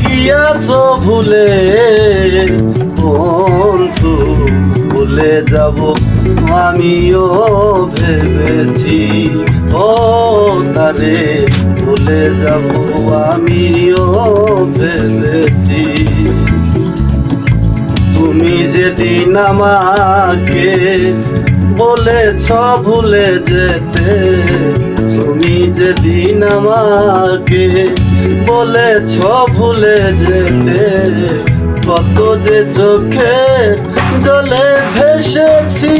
গিয়াছ ভুলে, বন্ধু, ভুলে যাব আমিও ভেবেছি। ও তারে, ভুলে যাব আমিও ভেবেছি। তুমি যেদিন আমাকে বলেছ ভুলে যেতে, তুমি যেদিন আমাকে বলেছ ভুলে যেতে। কত যে চোখে জলে ভেসেছি,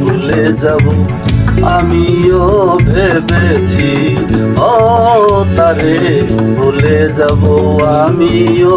ভুলে যাব আমিও ভেবেছি। ও তারে, ভুলে যাব আমিও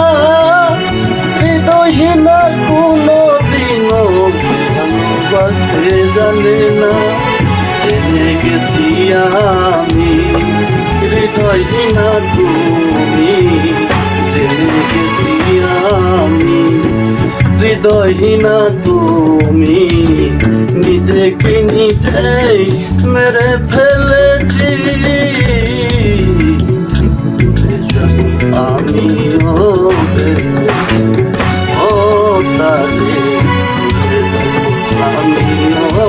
গেছি আমি। হৃদয়হীনা তুমি জেনে আমি। হৃদয়হীনা তুমি নিজেকে নিজেই মেরে ফেলেছি। আমি ও তাদের আমি ও